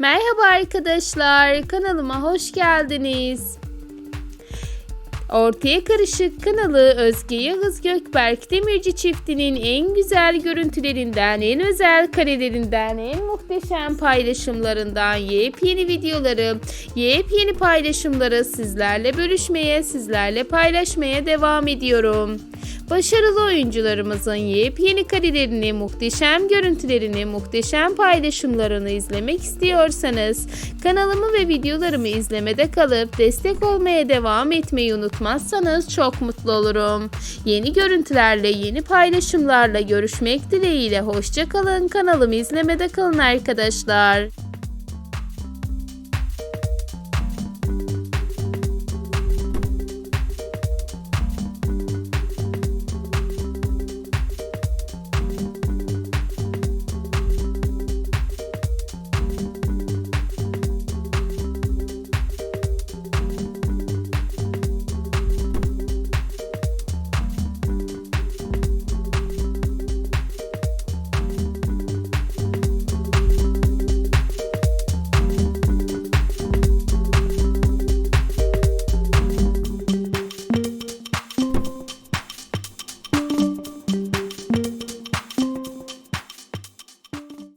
Merhaba arkadaşlar, kanalıma hoş geldiniz. Ortaya Karışık kanalı Özge Yağız Gökberk Demirci çiftinin en güzel görüntülerinden, en özel karelerinden, en muhteşem paylaşımlarından yepyeni videoları, yepyeni paylaşımları sizlerle bölüşmeye, sizlerle paylaşmaya devam ediyorum. Başarılı oyuncularımızın yepyeni karelerini, muhteşem görüntülerini, muhteşem paylaşımlarını izlemek istiyorsanız kanalımı ve videolarımı izlemede kalıp destek olmaya devam etmeyi unutmazsanız çok mutlu olurum. Yeni görüntülerle, yeni paylaşımlarla görüşmek dileğiyle hoşça kalın. Kanalımı izlemede kalın arkadaşlar.